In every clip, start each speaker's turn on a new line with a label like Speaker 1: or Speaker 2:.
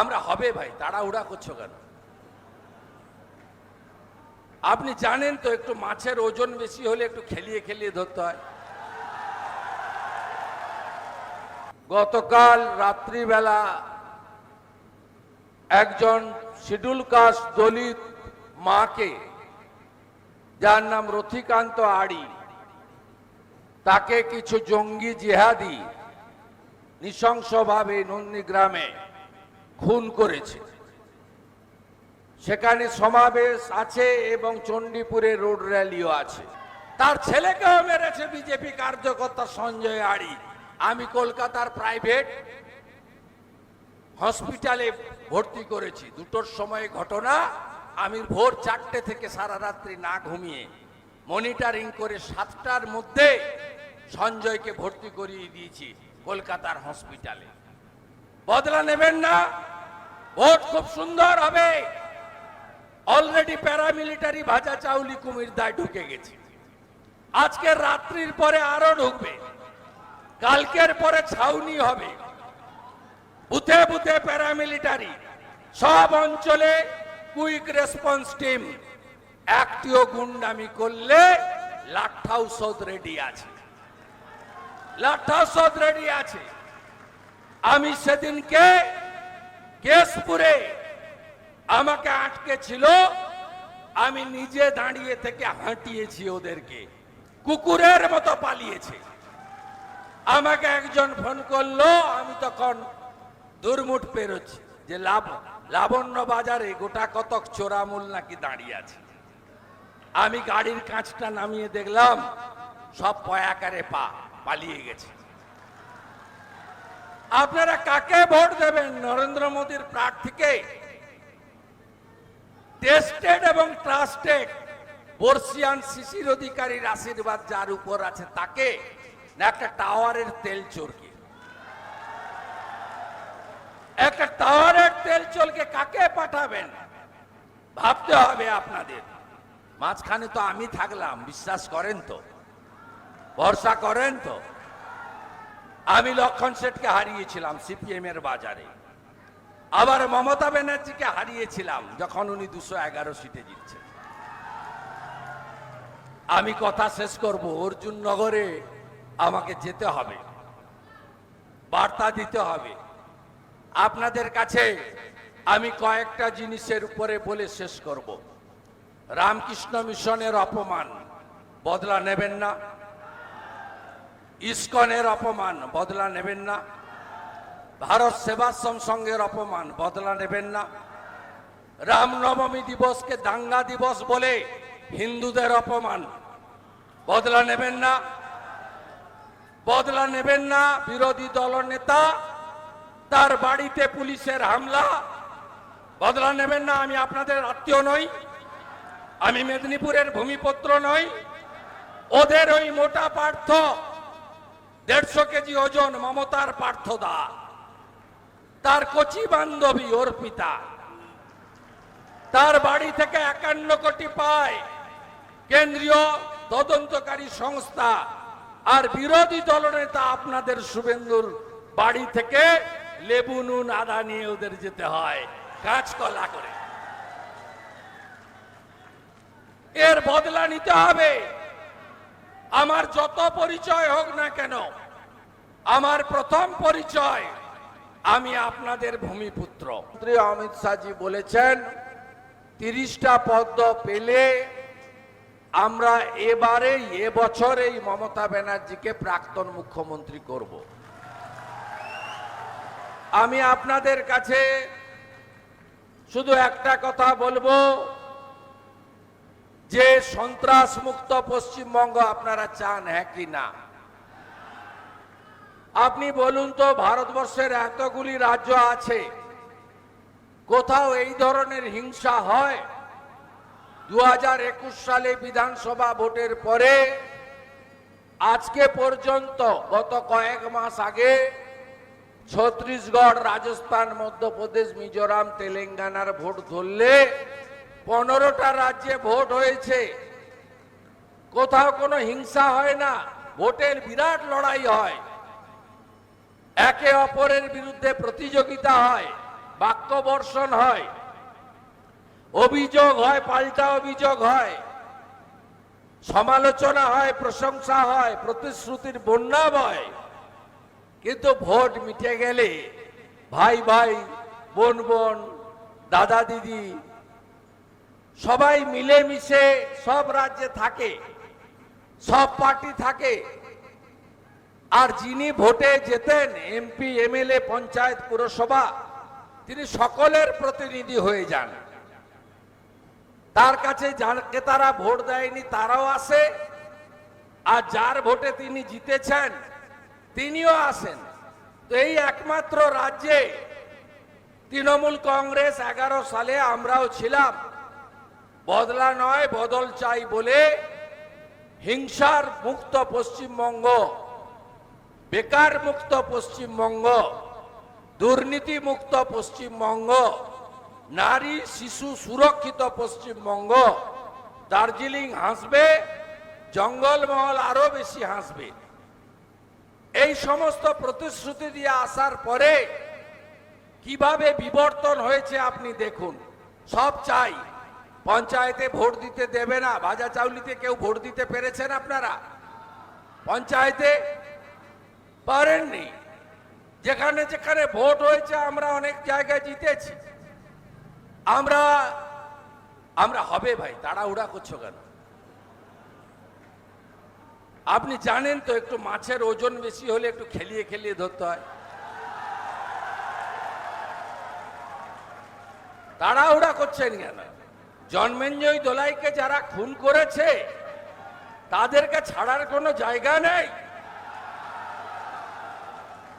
Speaker 1: আমরা হবে ভাই, তাড়াহুড়া করছ কেন? আপনি জানেন তো একটু মাছের ওজন বেশি হলে একটু খেলিয়ে খেলিয়ে ধরতে হয়। গতকাল রাত্রিবেলা একজন শিডিউল কাস্ট দলিত মাকে, যার নাম রথিকান্ত আড়ি, তাকে কিছু জঙ্গি জিহাদি নৃশংসভাবে নন্দীগ্রামে খুন করেছে। সেখানে সমাবেশ আছে এবং চণ্ডীপুরে রোড র্যালিও আছে। তার ছেলেকেও মেরেছে বিজেপি কার্যকর্তা সঞ্জয় আড়ি। আমি কলকাতার প্রাইভেট হসপিটালে ভর্তি করেছি। দুটোর সময় ঘটনা, আমি ভোর চারটে থেকে সারা রাত্রি না ঘুমিয়ে মনিটরিং করে সাতটার মধ্যে সঞ্জয়কে ভর্তি করিয়ে দিয়েছি কলকাতার হসপিটালে। বদলা নেবেন না। ভোট খুব সুন্দর হবে। অলরেডি প্যারামিলিটারি ভাজা চাউলি কুমির দায় ঢুকে গেছে। আজকে রাত্রির পরে আরও ঢুকবে। কালকের পরে ছাউনি হবে। বুথে বুথে প্যারামিলিটারি সব অঞ্চলে কুইক রেসপন্স টিম একটিও গুন্ডামি করলে লাঠাও সদ রেডি আছে। লাঠাও সদ রেডি আছে। আমি সেদিনকে কেশপুরে আমাকে আটকে ছিল আমি নিজে দাঁড়িয়ে থেকে হাঁটিয়েছি ওদেরকে। কুকুরের মতো পালিয়েছে। আমাকে একজন ফোন করল, আমি তখন দুর্মুট পেরোচ্ছি যে লাভ লাবণ্য বাজারে গোটা কতক চোরামূল নাকি দাঁড়িয়ে আছে। আমি গাড়ির কাঁচটা নামিয়ে দেখলাম, সব পয়াকারে পা পালিয়ে গেছে। আপনারা কাকে ভোট দেবেন? নরেন্দ্র মোদীর প্রার্থীকে? টেস্টেড এবং ট্রাস্টেড বর্ষিয়ান শিশির অধিকারীর আশীর্বাদ যার উপর আছে তাকে না একটা টাওয়ারের তেল চোরকে? একটা টাওয়ারের তেল চলকে কাকে পাঠাবেন? ভাবতে হবে আপনাদের। মাঝখানে তো আমি থাকলাম, বিশ্বাস করেন তো? ভরসা করেন তো? আমি লক্ষণ শেঠকে হারিয়েছিলাম সিপিএম এর বাজারে। আবার মমতা ব্যানার্জিকে হারিয়েছিলাম যখন উনি দুশো এগারো সিটে জিতছেন। আমি কথা শেষ করব, অর্জুন নগরে আমাকে যেতে হবে। বার্তা দিতে হবে। আপনাদের কাছে আমি কয়েকটা জিনিসের উপরে বলে শেষ করব। রামকৃষ্ণ মিশনের অপমান বদলা নেবেন না। ইস্কনের অপমান, বদলা নেবেন না। ভারত সেবাশ্রম সংঘের অপমান, বদলা নেবেন না। রামনবমী দিবসকে দাঙ্গা দিবস বলে হিন্দুদের অপমান, বদলা নেবেন না। বদলা নেবেন না, বিরোধী দল নেতা, তার বাড়িতে পুলিশের হামলা, বদলা নেবেন না, আমি আপনাদের আত্মীয় নই, আমি মেদিনীপুরের ভূমিপত্র নই, ওদের ওই মোটা পার্থ দেড়শো কেজি ওজন মমতার পার্থদা। তার কচি বান্ধবী অর্পিতা। তার বাড়ি থেকে একান্ন কোটি পায় কেন্দ্রীয় তদন্তকারী সংস্থা। আর বিরোধী দলনেতা আপনাদের শুভেন্দুর বাড়ি থেকে লেবু, নুন, আদা নিয়ে ওদের যেতে হয় কাঁচকলা করে। এর বদলা নিতে হবে। আমার যত পরিচয় হোক না কেন, আমার প্রথম পরিচয় আমি আপনাদের ভূমিপুত্র। অমিত শাহজি বলেছেন, তিরিশটা পদ্ম পেলে আমরা এবারে এবছর এই মমতা ব্যানার্জিকে প্রাক্তন মুখ্যমন্ত্রী করব। আমি আপনাদের কাছে শুধু একটা কথা বলব যে সন্ত্রাস মুক্ত পশ্চিমবঙ্গ আপনারা চান হ্যাঁ কি না? আপনি বলুন তো, ভারতবর্ষের এতগুলি রাজ্য আছে, কোথাও এই ধরনের হিংসা হয়? দু হাজার একুশ সালে বিধানসভা ভোটের পরে, আজকে পর্যন্ত, গত কয়েক মাস আগে, ছত্তিশগড়, রাজস্থান, মধ্যপ্রদেশ, মিজোরাম, তেলেঙ্গানার ভোট ধরলে পনেরোটা রাজ্যে ভোট হয়েছে। কোথাও কোনো হিংসা হয় না, ভোটের বিরাট লড়াই হয়। একে অপরের বিরুদ্ধে প্রতিযোগিতা হয়, বাক্য বর্ষণ হয়। অভিযোগ হয়, পাল্টা অভিযোগ হয়। সমালোচনা হয়, প্রশংসা হয়, প্রতিশ্রুতির বন্যা বয়। কিন্তু ভোট মিটে গেলে ভাই ভাই, বোন বোন, দাদা দিদি সবাই মিলেমিশে সব রাজ্যে থাকে, সব পার্টি থাকে। আর যিনি ভোটে যেতেন, এমপি, এমএলএ, পঞ্চায়েত, পুরসভা, তিনি সকলের প্রতিনিধি হয়ে যান। তার কাছে যাকে তারা ভোট দেয়নি, তারাও আসে। আর যার ভোটে তিনি জিতেছেন, তিনিও আসেন। তো এই একমাত্র রাজ্যে তৃণমূল কংগ্রেস এগারো সালে আমরাও ছিলাম। বদলা নয়, বদল চাই বলে হিংসার মুক্ত পশ্চিমবঙ্গ, বেকার মুক্ত পশ্চিমবঙ্গ, দুর্নীতি মুক্ত পশ্চিমবঙ্গ, নারী শিশু সুরক্ষিত পশ্চিমবঙ্গ, দার্জিলিং হাসবে, জঙ্গলমহল আরও বেশি হাসবে। এই সমস্ত প্রতিশ্রুতি দিয়ে আসার পরে কীভাবে বিবর্তন হয়েছে আপনি দেখুন, সব চাই। পঞ্চায়েতে ভোট দিতে দেবে না, ভাজা চাউলিতে কেউ ভোট দিতে পেরেছেন আপনারা? পঞ্চায়েতে পারেননি। যেখানে যেখানে ভোট হয়েছে, আমরা অনেক জায়গায় জিতেছি। আমরা আমরা হবে ভাই, তাড়াহুড়া করছ কেন? আপনি জানেন তো, একটু মাছের ওজন বেশি হলে একটু খেলিয়ে খেলিয়ে ধরতে হয়। তাড়াহুড়া করছেন কেন? জন্মেঞ্জয় দোলাইকে যারা খুন করেছে, তাদেরকে ছাড়ার কোনো জায়গা নেই।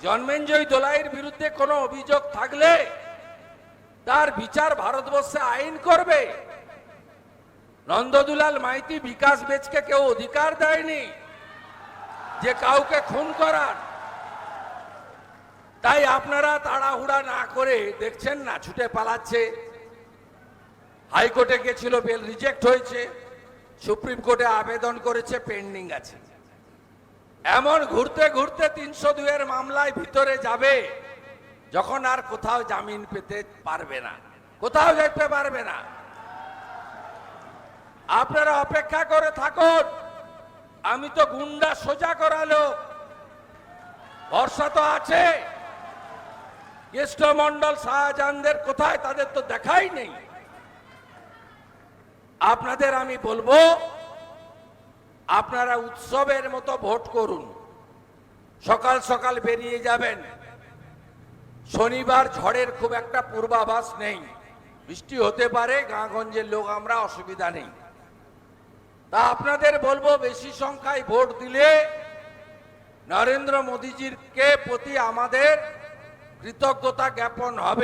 Speaker 1: জন্মেঞ্জয় দোলাইয়ের বিরুদ্ধে কোনো অভিযোগ থাকলে তার বিচার ভারতবর্ষে আইন করবে। নন্দদুলাল মাইতি বিকাশ বেচকে কেউ অধিকার দেয়নি যে কাউকে খুন করার। তাই আপনারা তাড়াহুড়া না করে দেখছেন না, ছুটে পালাচ্ছে। হাইকোর্টে গেছিল বেল রিজেক্ট হয়েছে, সুপ্রিম কোর্টে আবেদন করেছে, পেন্ডিং আছে। এমন ঘুরতে ঘুরতে তিনশো দুয়ের মামলায় ভিতরে যাবে, যখন আর কোথাও জামিন পেতে পারবে না। কোথাও যেতে পারবে না। আপনারা অপেক্ষা করে থাকুন, আমি তো গুন্ডা সোজা করালো। ভরসা তো আছে। কৃষ্ণমন্ডল শাহজাহানদের কোথায় তাদের তো দেখাই নেই। আপনাদের আমি বলব, আপনারা উৎসবের মতো ভোট করুন। সকাল সকাল বেরিয়ে যাবেন। শনিবার ঝড়ের খুব একটা পূর্বাভাস নেই। বৃষ্টি হতে পারে, গাঁগঞ্জের লোক আমরা অসুবিধা নেই। তা আপনাদের বলব, বেশি সংখ্যায় ভোট দিলে নরেন্দ্র মোদীজির কে প্রতি আমাদের কৃতজ্ঞতা জ্ঞাপন হবে।